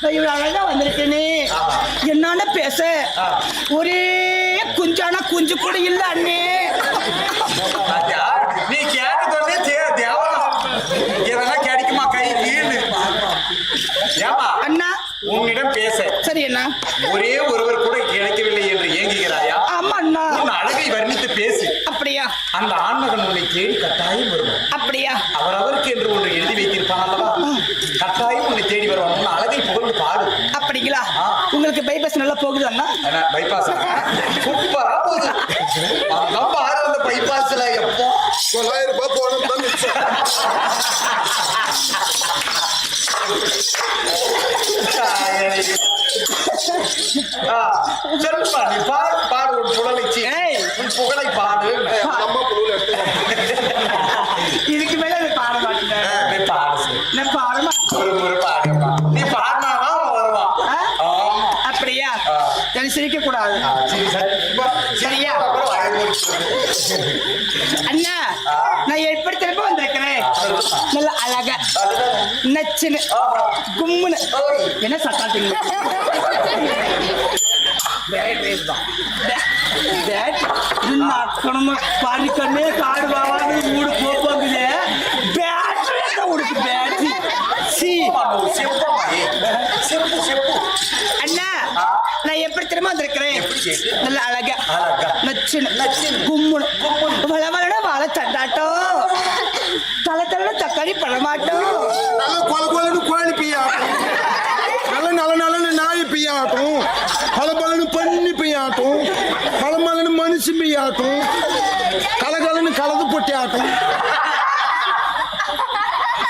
இவ்வளவு அழகா வந்திருக்கேனே. என்னன்னு பேச. ஒரே குஞ்சான குஞ்சு கூட இல்ல அண்ணே. நீ கேட்டதொடனே தே- தேவலாம். இதெல்லாம் கிடைக்குமா? கை கீழு ஏமா அண்ணா. உன்னிடம் பேச. சரி அண்ணா. ஒரே ஒருவர் பாடு. அப்படிங்களா. உங்களுக்கு பைபாஸ் நல்லா போகுது அண்ணா பைபாஸ் சூப்பரா போகுது. பாரு அந்த பைபாஸ்ல எப்போ? தொள்ளாயிரம் ரூபாய் போனோம் தான் நீ பாடு பாடு உன் புகழை. உன் பாடு. இதுக்கு மேல பாட மாட்டேன். பாடு மாட்டேன் ஒரு முறை பாடுப்பா நீ பாடினாதான் அவன் வருவான் ஆ? ஆமா. அப்படியா சரி சிரிக்க கூடாது சரியா? அண்ணா நான் எப்படி திரும்ப வந்திருக்கிறேன். நல்ல அழகா. நச்சுன்னு. கும்முன்னு ஓய். என்ன பேசுதான். நக்கணுமா பாடிக்கண்ணே காடு எப்படி திரும்ப வந்திருக்கிறேன் எப்படி கேக்கு? நல்ல அழகா அழகா. நச்சுன்னு நச்சுன்னு. கும்முன்னு வள வளன வாழை தண்டாட்டம் தலை தலை தக்காளி பழமாட்டம் நல்ல கொல கொலன்னு கோழி பிய்யாட்டும் நல்ல நல்ல நல்லன்னு நாய் பிய்யாட்டும் பல பலன்னு பண்ணி பிய்யாட்டும் பல மலன்னு மனுஷு பிய்யாட்டும் கலகலன்னு கலந்து பொட்டி ஆட்டும்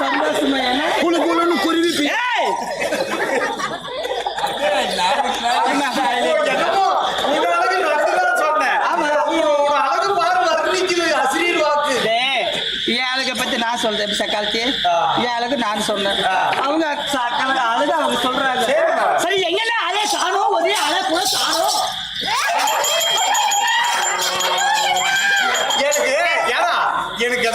சந்தோஷமா என்ன குழு குழுன்னு குருவி பிய்யா ஏய்! என்னமோ, உன் அழகு நட்டுதான் சொன்னேன். ஆமா. உன் உன் அழகு பாரு வர்ணிக்குது, அசிரியர் வாக்கு. டேய், என் அழகை பத்தி நான் சொல்றேன் சக்காலத்தி. என் அழகு நான் சொன்னேன். அவங்க அழகு அவங்க சொல்றாங்க. சரி எங்கென்ன அழகே காணோம் ஒரே அழகு கூட காணோம் எனக்கு எனக்கு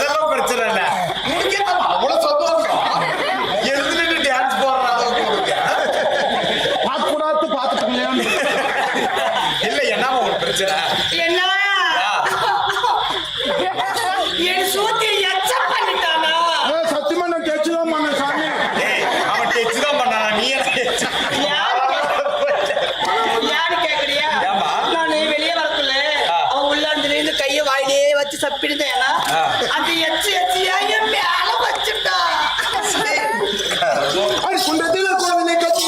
சப்பிடுதேனா ஆ. அந்த எச்சு எச்சியா என் மேல வச்சுட்டா அது குண்டத்தில் கோவிலை கட்டி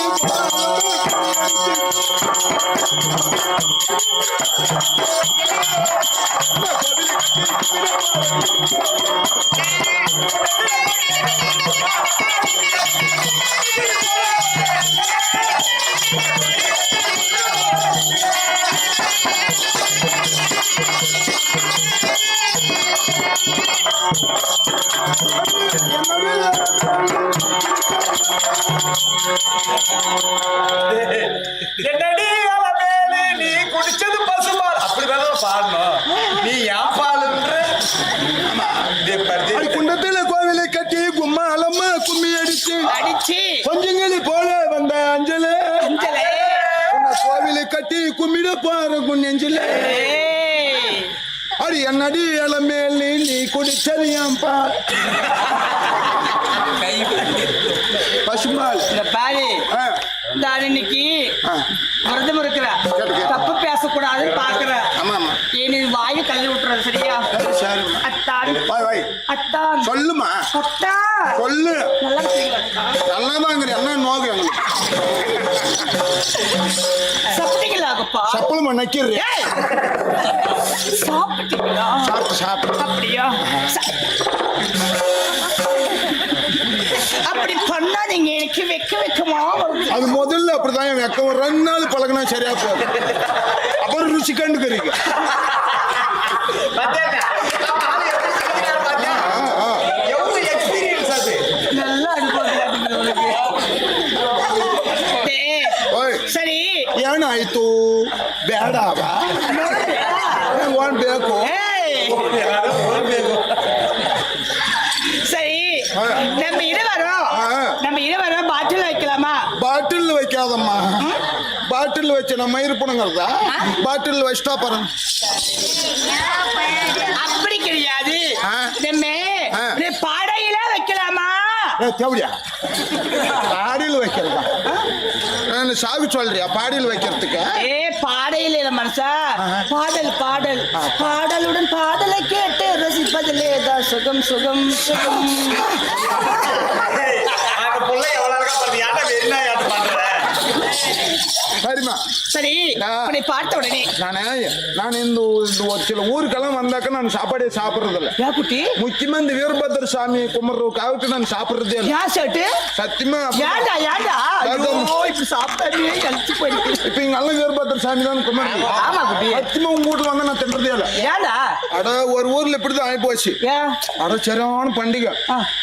என்னடி அலமேலு, நீ குடிச்சது பசுபால் அப்படிதான் பாடணும். நீ ஏன் பாலுன்ற இது பருத்தி- அது குண்டத்தில் கோவிலை கட்டி கும்மா அலம்மா கும்மி அடிச்சு அடிச்சு. கொஞ்சங்களி போல வந்த அஞ்சலே. கோவிலை கட்டி கும்மிட பாரு குஞ்சல என்னடி இளமேலி நீ குடிச்சதியாம்பா பசுமால் இந்த பாரு நான் இன்னைக்கு விரதம் இருக்கிற. தப்பு பேசக்கூடாதுன்னு பாக்குற ஏன் இது தள்ளி விட்டுறது சரியா? அத்தான். அத்தான். சொல்லுமா? அத்தா. சொல்லு. நல்லா நல்லா தான் என்ன நோக்கு சப்பளமா நக்கிறேன்! சாப்பிட்டீங்களா? சாப்பிட்டு சாப்பிட்டு. அப்படியா? அப்படி பண்ணா நீங்க எனக்கு வெக்க வெக்கமா அது முதல்ல அப்படிதான் வெக்கம் ஒரு ரெண்டு நாள் பழகினா சரியா போகுது அப்புறம் ருசி கண்டுக்கிறீங்க ಏನಾಯ್ತು ಬೇಡವಾ ಒಂದ್ ಬೇಕು ஏய், யாரோ ஒரு பேரு. சரி ஆ. நம்ம இருவரும் ஆ. நம்ம இருவரும் பாட்டில் வைக்கலாமா ಬಾಟಿಲ್ வைக்காதம்மா பாட்டில் வச்சு நம்ம இருப்பணுங்கிறதா பாட்டில் வச்சிட்டா பாருங்க அப்படி கிடையாது ஆ. நம்ம ஆ. இந்த படையில வைக்கலாமா ஏ தேவடியா பாடியில் வைக்கிறதா நான் சாவி சொல்றியா? பாடியில் வைக்கிறதுக்கு ஏ பாடையில இல்ல மனசா? பாடல் பாடல். பாடலுடன் பாடலை கேட்டு ரசிப்பதிலே தான் சுகம் சுகம் சுகம்? சரிம்மா. சரி. உன்னை பார்த்த உடனே. நானே நான் இந்த ஒரு சில ஊருக்கெல்லாம் வந்தாக்க நான் சாப்பாடே சாப்பிடுறது இல்ல குட்டி? முக்கியமா இந்த வீரபத்ர சாமி கும்பிட்றதுக்காகட்டு நான் சாப்பிடுறதே இல்லை. ஏன் சேட்டு? சத்தியமா? அப்படி- ஏன்டா இப்ப இங்க நல்ல வீரபத்ர சாமி தான் கும்பிடுறேன் ஆமா குட்டி. சத்தியமா உங்க வந்து நான் தின்றதே இல்லை. அட ஒரு ஊர்ல இப்படிதான் ஆகி போச்சு. அட சரியான பண்டிகை.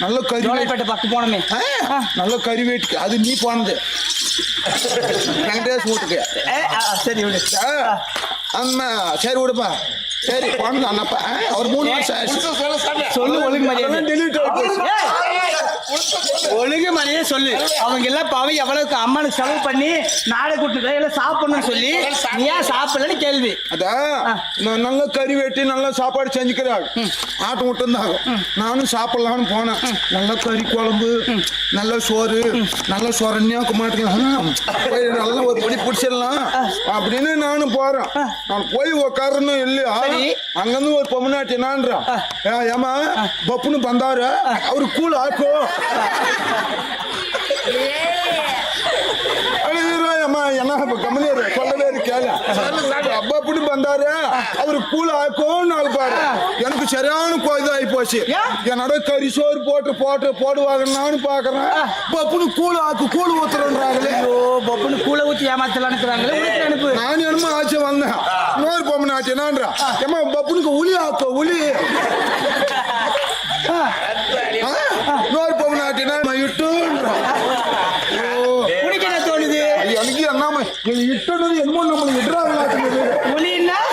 நல்ல கறி பக்கம் போனோமே. நல்ல கறி வேட்டிக்கு. அது நீ போனது. வெங்கடேஷ் வீட்டுக்கு. சரி அம்மா சரி விடுப்பா. சரி போனது அண்ணப்பா ஒரு மூணு வருஷம் சொல்லு ஒழுங்கு மரியாதை. ஒழுங்கு மரியாதை சொல்லு. அவங்க எல்லாம் பாவம் எவ்வளவுக்கு அம்மனுக்கு செலவு பண்ணி நாடை கூட்டு எல்லாம் சாப்பிடணும்னு சொல்லி நீ ஏன் சாப்பிடலன்னு கேள்வி. அதான் நல்ல கறி வெட்டி நல்ல சாப்பாடு செஞ்சுக்கிறாள். ஆட்டம் விட்டுருந்தாங்க நானும் சாப்பிடலாம்னு போனேன். நல்ல கறி குழம்பு நல்ல சோறு நல்ல சொரண்யாக்க மாட்டேங்க நல்ல ஒரு படி பிடிச்சிடலாம். அப்படின்னு நானும் போறேன். நான் போய் உக்காரணும் இல்லையா. அங்கிருந்து ஒரு பொம்மநாட்டி என்னான்றான் ஏமா பப்புன்னு பந்தாரு அவரு கூழ் ஆக்கோ அம்மா என்ன கம்பெனியாரு சொல்லவே கேளு. அப்பா அப்படி வந்தாரு. அவரு கூழ் ஆக்கும் பாரு. எனக்கு சரியான கோயில் ஆகி போச்சு? என்னோட கறி சோறு போட்டு போட்டு போடுவாங்க நானும் பாக்குறேன் பப்புனு கூழ் ஆக்கு கூழ் ஊத்துறேன்றாங்களே. ஐயோ பப்புன்னு கூழ ஊத்தி உனக்கு அனுப்பு. நான் என்னமோ ஆச்சு வந்தேன். இன்னொரு பொம்மை நாச்சு என்னன்றா? ஏமா பப்புனுக்கு உளி ஆக்கோ உளி? இன்னொரு இது என்ன இட்டுனது என்னமோ நம்மளுக்கு இட்டுறாங்க.